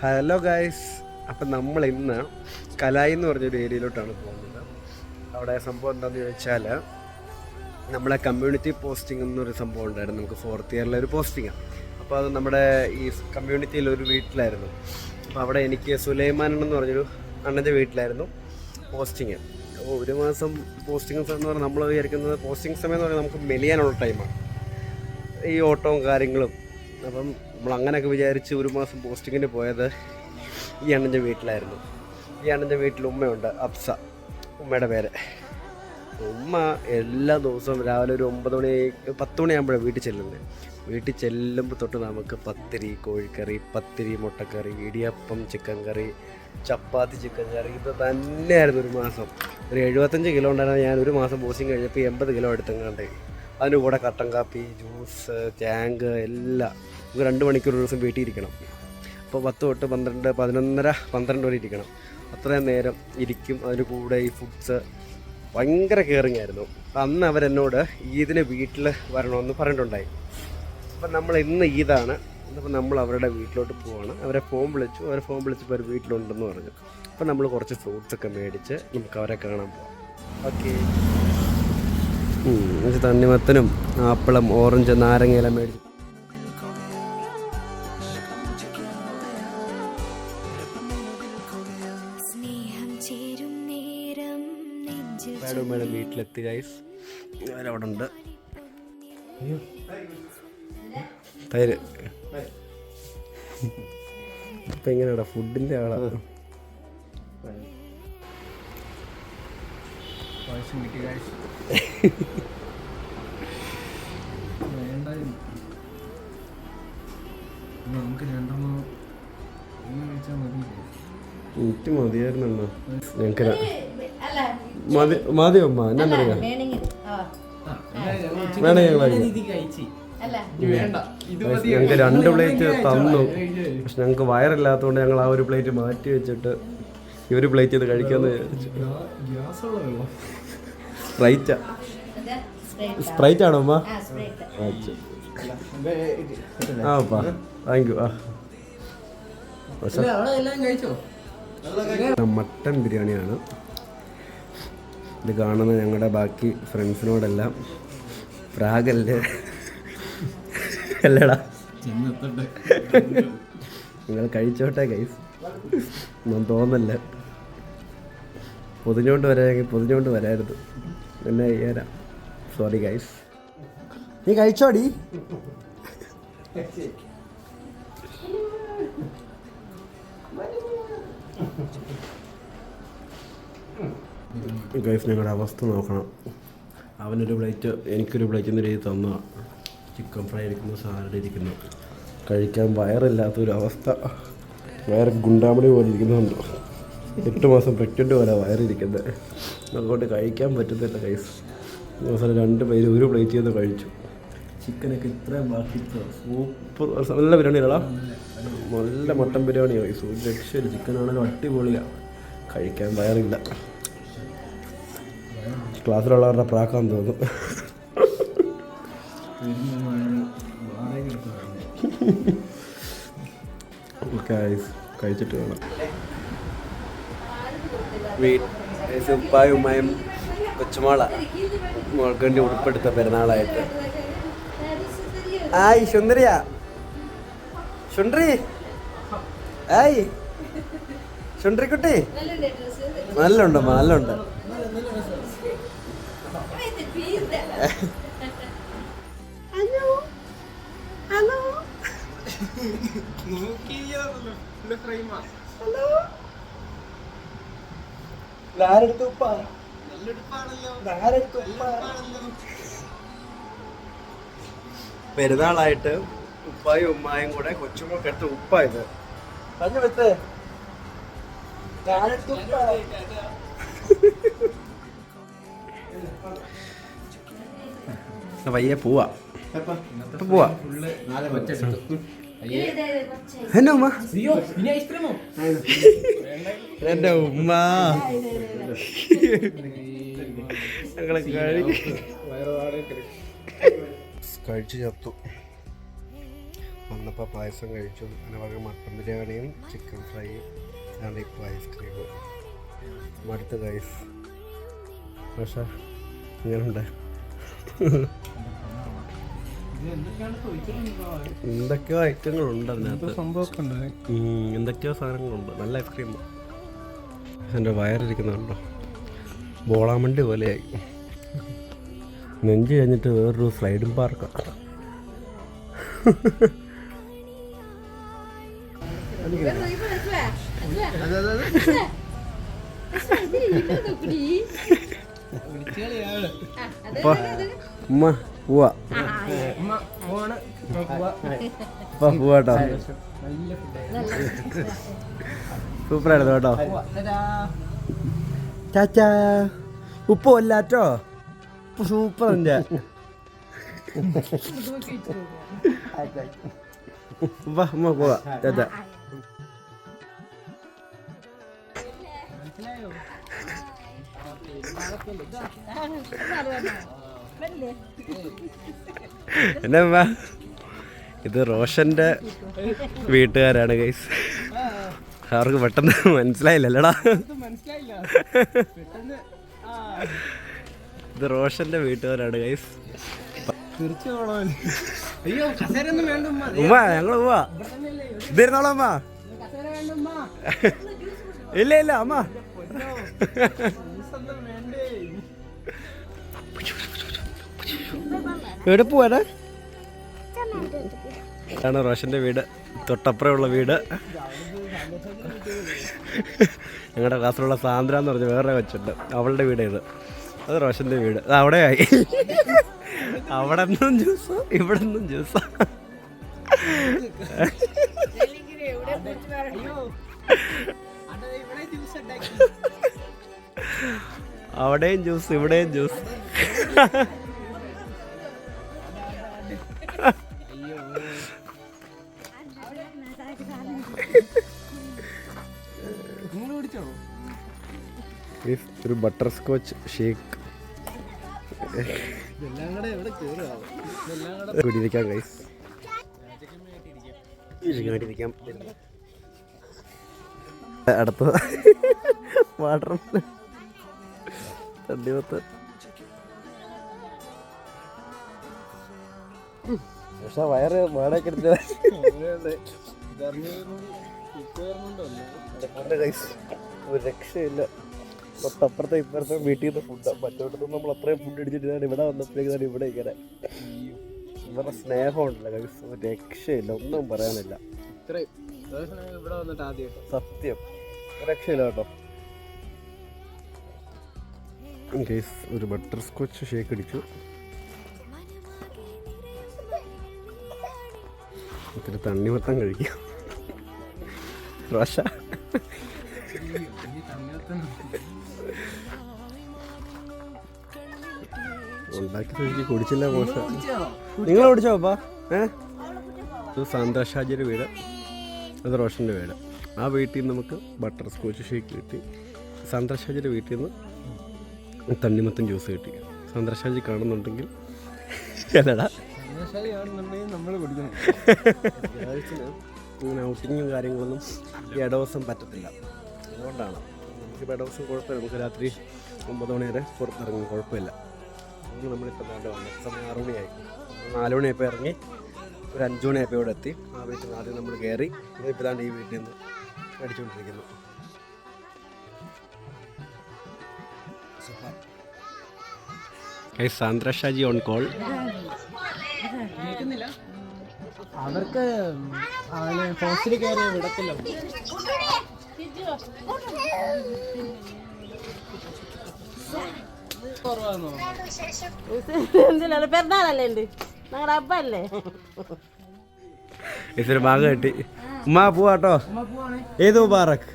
Hello guys അപ്പം നമ്മൾ ഇന്ന് കലായി എന്ന് പറഞ്ഞൊരു ഏരിയയിലോട്ടാണ് പോകുന്നത്. അവിടെ സംഭവം എന്താണെന്ന് ചോദിച്ചാൽ നമ്മളെ കമ്മ്യൂണിറ്റി പോസ്റ്റിംഗ് എന്നൊരു സംഭവം ഉണ്ടായിരുന്നു. നമുക്ക് ഫോർത്ത് ഇയറിലെ ഒരു പോസ്റ്റിംഗ് അപ്പോൾ അത് നമ്മുടെ ഈ കമ്മ്യൂണിറ്റിയിൽ ഒരു വീട്ടിലായിരുന്നു. അപ്പോൾ അവിടെ എനിക്ക് സുലൈമാൻ എന്ന് പറഞ്ഞൊരു അണ്ണന്റെ വീട്ടിലായിരുന്നു പോസ്റ്റിങ് അപ്പോൾ ഒരു മാസം പോസ്റ്റിംഗ് എന്ന് പറഞ്ഞാൽ നമ്മൾ വിചാരിക്കുന്നത് പോസ്റ്റിംഗ് സമയം എന്ന് പറഞ്ഞാൽ നമുക്ക് മെലിയാനുള്ള ടൈമാണ് ഈ ഓട്ടവും കാര്യങ്ങളും. അപ്പം നമ്മൾ അങ്ങനെയൊക്കെ വിചാരിച്ച് ഒരു മാസം പോസ്റ്റിങ്ങിന് പോയത് ഈ അണ്ണന്റെ വീട്ടിലായിരുന്നു. ഈ അണ്ണന്റെ വീട്ടിൽ ഉമ്മയുണ്ട് അപ്സ ഉമ്മയുടെ പേര്. ഉമ്മ എല്ലാ ദിവസവും രാവിലെ ഒരു ഒമ്പത് മണി പത്ത് മണിയാകുമ്പോഴാണ് വീട്ടിൽ ചെല്ലുന്നത്. വീട്ടിൽ ചെല്ലുമ്പോൾ തൊട്ട് നമുക്ക് പത്തിരി കോഴിക്കറി പത്തിരി മുട്ടക്കറി idiyappam chicken curry chapati chicken curry ഇത് തന്നെയായിരുന്നു ഒരു മാസം. ഒരു എഴുപത്തഞ്ച് കിലോ ഉണ്ടായിരുന്ന ഞാൻ ഒരു മാസം ബോസിങ് കഴിഞ്ഞപ്പോൾ എൺപത് കിലോ എടുത്തെങ്ങാണ്ട്. അതിന്റെ കൂടെ കട്ടൻ കാപ്പി ജ്യൂസ് ടാങ്ക് എല്ലാം. നമുക്ക് രണ്ട് മണിക്കൂർ ഒരു ദിവസം വീട്ടിൽ ഇരിക്കണം. അപ്പോൾ പത്ത് തൊട്ട് പന്ത്രണ്ട് പതിനൊന്നര പന്ത്രണ്ട് വരെ ഇരിക്കണം. അത്രയും നേരം ഇരിക്കും. അതിന് കൂടെ ഈ ഫുഡ്സ് ഭയങ്കര കെയറിങ് ആയിരുന്നു. അന്ന് അവരെന്നോട് ഈദിന് വീട്ടിൽ വരണമെന്ന് പറഞ്ഞിട്ടുണ്ടായി. അപ്പം നമ്മൾ ഇന്ന് ഈദാണ്. അപ്പോൾ നമ്മൾ അവരുടെ വീട്ടിലോട്ട് പോവാണ്. അവരെ ഫോൺ വിളിച്ചു. അവരെ ഫോൺ വിളിച്ചപ്പോൾ അവർ വീട്ടിലുണ്ടെന്ന് പറഞ്ഞു. അപ്പം നമ്മൾ കുറച്ച് ഫ്രൂട്ട്സ് ഒക്കെ മേടിച്ച് നമുക്ക് അവരെ കാണാൻ പോവാം. ഓക്കെ. തണ്ണിമത്തനും ആപ്പിളും ഓറഞ്ച് നാരങ്ങയെല്ലാം മേടിച്ചു മാഡം മാഡം വീട്ടിലെത്തി ഗൈസ് അവരവിടെ ഉണ്ട് തൈര്. ഇപ്പം എങ്ങനെയാടാ ഫുഡിന്റെ ആളാ. പ്രാവശ്യം കിട്ടി കാഴ്ച വേണ്ടായിരുന്നു. ഇനി നമുക്ക് രണ്ടെണ്ണം ഒന്ന് കഴിച്ചാൽ മതി എനിക്ക് മതിയായിരുന്നണ്ണ ഞങ്ങൾക്ക് മതി മതി അമ്മ വേണേ ഞങ്ങൾക്ക് രണ്ട് പ്ലേറ്റ് തന്നു. പക്ഷെ ഞങ്ങൾക്ക് വയറില്ലാത്തതുകൊണ്ട് ഞങ്ങൾ ആ ഒരു പ്ലേറ്റ് മാറ്റി വെച്ചിട്ട് ഈ ഒരു പ്ലേറ്റ് ഇത് കഴിക്കാന്ന് സ്പ്രൈറ്റാ സ്പ്രൈറ്റ് ആണോ അമ്മ. ആ അപ്പാ താങ്ക് യു ആ മട്ടൺ എല്ലാം കഴിച്ചോ? മട്ടൻ ബിരിയാണിയാണ്. ഇത് കാണുന്ന ഞങ്ങളുടെ ബാക്കി ഫ്രണ്ട്സിനോടെല്ലാം പ്രാഗല്ലേ? അല്ലടാ? നിങ്ങൾ കഴിച്ചോട്ടെ ഗൈസ് ഒന്നും തോന്നല്ല. പൊതിഞ്ഞോണ്ട് വരാമെങ്കിൽ പൊതിഞ്ഞോണ്ട് വരായിരുന്നു. എന്നെ ചെയ്യാനാ. സോറി ഗൈസ് നീ കഴിച്ചോടി. ഗൈസ് നിങ്ങളുടെ അവസ്ഥ നോക്കണം. അവനൊരു പ്ലേറ്റ് എനിക്കൊരു പ്ലേറ്റ് എന്ന രീതി തന്ന ചിക്കൻ ഫ്രൈ ഇരിക്കുന്നു സാലഡ് ഇരിക്കുന്നു കഴിക്കാൻ വയറില്ലാത്തൊരു അവസ്ഥ. വയറ് ഗുണ്ടാമണി പോലെ ഇരിക്കുന്നുണ്ട്. എട്ട് മാസം പ്രഗ്നന്റ് പോലെ വയറിരിക്കുന്നത് അതുകൊണ്ട് കഴിക്കാൻ പറ്റുന്നില്ല ഗൈസ് അവസാനം രണ്ട് പേര് ഒരു പ്ലേറ്റ് ചെയ്ത് കഴിച്ചു. ചിക്കനൊക്കെ ഇത്രയും ബാക്കി സൂപ്പർ നല്ല ബിരിയാണി അല്ലടാ നല്ല മട്ടൻ ബിരിയാണി ഗൈസ് ഒരു രക്ഷയില്ല. ചിക്കനാണെങ്കിലും അടിപൊളിയാണ് കഴിക്കാൻ വയറില്ല. ക്ലാസ്സിലുള്ളവരുടെ പ്രാക്കാൻ തോന്നും കഴിച്ചിട്ട് വേണം. ഉപ്പായും ഉമ്മയും കൊച്ചുമോള മോൾക്ക് വേണ്ടി ഉൾപ്പെടുത്ത പെരുന്നാളായിട്ട്. ആയി സുന്ദരിയാ. സുണ്ടറി ആയി. സുണ്ടറിക്കുട്ടി നല്ലുണ്ട് നല്ലുണ്ട്. പെരുന്നാളായിട്ട് ഉപ്പായും ഉമ്മായും കൂടെ കൊച്ചുമൊക്കെ എടുത്ത് ഉപ്പായത് പറഞ്ഞു വെത്ത് ഉപ്പ? ഇപ്പൊ പോവാ. എന്നെ ഉമ്മ? എന്റെ ഉമ്മ. ഞങ്ങളെ കഴി കഴിച്ച് ചത്തു. വന്നപ്പോൾ പായസം കഴിച്ചു. അങ്ങനെ വക മട്ടൻ ബിരിയാണിയും ചിക്കൻ ഫ്രൈയും ആണ് ഇപ്പോൾ ഐസ്ക്രീം. മടുത്ത് കൈസ് പക്ഷേ ഇങ്ങനെ ഉണ്ടായി എന്തൊക്കെയോ ഐറ്റങ്ങളുണ്ട് അതിനകത്ത്. സംഭവമൊക്കെ ഉണ്ട്. അതിനകത്ത് എന്തൊക്കെയോ സാധനങ്ങളുണ്ട്. നല്ല ഐസ്ക്രീം. എന്റെ വയറിരിക്കുന്നുണ്ടോ? ബോളാമണ്ടി പോലെയായി. നെഞ്ച് കഴിഞ്ഞിട്ട് വേറൊരു സ്ലൈഡും പാർക്കാണ് അപ്പൊ ഉമ്മ പോവാ. അപ്പൊ പോവാട്ടോ. ഫുഡ്. സൂപ്പറായിരുന്നു കേട്ടോ. ചാച്ചാ ഉപ്പ് കൊല്ലാറ്റോ ഉപ്പ് സൂപ്പർ ഉണ്ട് വാ അമ്മ പോവാ. ചാച്ചാ എന്നാ അമ്മ? ഇത് റോഷന്റെ വീട്ടുകാരാണ് ഗൈസ് അവർക്ക് പെട്ടെന്ന് മനസ്സിലായില്ലല്ലടാ. ഇത് റോഷന്റെ വീട്ടുകാരാണ് ഗൈസ് ഉമ്മ ഞങ്ങൾ ഉമ്മ. ഇതിരുന്നോളാം ഉമ്മ? ഇല്ല ഇല്ല അമ്മ. എവിടെ പോവാനാ? ഇതാണ് റോഷന്റെ വീട്. തൊട്ടപ്പുറമുള്ള വീട്. ഞങ്ങളുടെ ക്ലാസ്സിലുള്ള സാന്ദ്ര എന്ന് പറഞ്ഞ വേറെ വെച്ചിട്ട് അവളുടെ വീട് ഇത് അത് റോഷന്റെ വീട്. അത് അവിടെ ആയി അവിടെ നിന്നും ജ്യൂസ് ഇവിടെ നിന്നും ജ്യൂസ്. അയ്യോ. അതെ ഇവിടെ ജ്യൂസ് ഉണ്ടാക്കി. അവിടെയും ജ്യൂസ് ഇവിടെയും ജ്യൂസ്. ഒരു ബട്ടർ സ്കോച്ച് ഷേക്ക് കുടിയിരിക്കാം. ഗൈസ് അടുത്ത വാട്ടർ തണ്ണിമത്ത് പക്ഷെ വയറ് വേടൊക്കെ ഒരു രക്ഷയില്ല. തൊട്ടപ്പുറത്തെ ഇപ്പുറത്തെ വീട്ടിൽ നിന്ന് ഫുഡ് മറ്റോട്ടത്തും നമ്മൾ അത്രയും ഫുഡ് അടിച്ചിട്ടാണ് ഇവിടെ വന്നപ്പോഴേക്കാണ് ഇവിടെ ഇങ്ങനെ. ഇവരുടെ സ്നേഹം ഉണ്ടല്ലോ ഗൈസ് ഒരു രക്ഷയില്ല. ഒന്നും പറയാനില്ല. ഇത്രയും. ഇവിടെ വന്നിട്ട് ആദ്യമായിട്ട്? സത്യം. ഒരു രക്ഷയില്ല കേട്ടോ. ഗൈസ് ഒരു ബട്ടർ സ്കോച്ച് ഷേക്ക് അടിച്ചു. ഇത്തിരി തണ്ണിമത്തം കഴിക്കാം. റോഷ. ഉണ്ടാക്കി കുടിച്ചില്ല മോശ. നിങ്ങൾ കുടിച്ചോ അപ്പാ ഏ? ഇത് സാന്താ വീട്. അത് റോഷന്റെ വീട്. ആ വീട്ടിൽ നിന്ന് നമുക്ക് ബട്ടർ സ്കോച്ച് ഷേക്ക് കിട്ടി. സാന്താ വീട്ടിൽ നിന്ന് തണ്ണിമത്തൻ ജ്യൂസ് കിട്ടി. സന്ദർശാജി കാണുന്നുണ്ടെങ്കിൽ അല്ലടാ ഇങ്ങനെ ഔട്ടിങ്ങും കാര്യങ്ങളൊന്നും ഈ ഇടവസം പറ്റത്തില്ല. അതുകൊണ്ടാണ്. നമുക്കിപ്പോൾ ഇടവസം കുഴപ്പമില്ല. നമുക്ക് രാത്രി ഒമ്പത് മണി വരെ പുറത്തിറങ്ങും. കുഴപ്പമില്ല. അതുകൊണ്ട് നമ്മളിപ്പോൾ നാട് വന്നു. സമയം ആറു മണിയായി. നാല് മണിയായപ്പോൾ ഇറങ്ങി ഒരു അഞ്ചു മണിയായപ്പോൾ ഇവിടെ എത്തി. ആ വീട്ടിൽ നിന്ന് ആദ്യം നമ്മൾ കയറി ഇപ്പോൾ ദാണ്ട് ഈ വീട്ടിൽ നിന്ന് അടിച്ചുകൊണ്ടിരിക്കുന്നു. സാന്ദ്ര ഷാജി ഓൺ കോൾ അവർക്ക് ഹോസ്റ്റലിൽ കയറി വിടത്തില്ല. പെരുന്നാളല്ലേ ഉണ്ട്. ഞങ്ങളുടെ അപ്പല്ലേ? ഇത്തിരി മാങ്ങ കിട്ടി. ഉമ്മ പോവാട്ടോ. ഏത് മുബാറക്?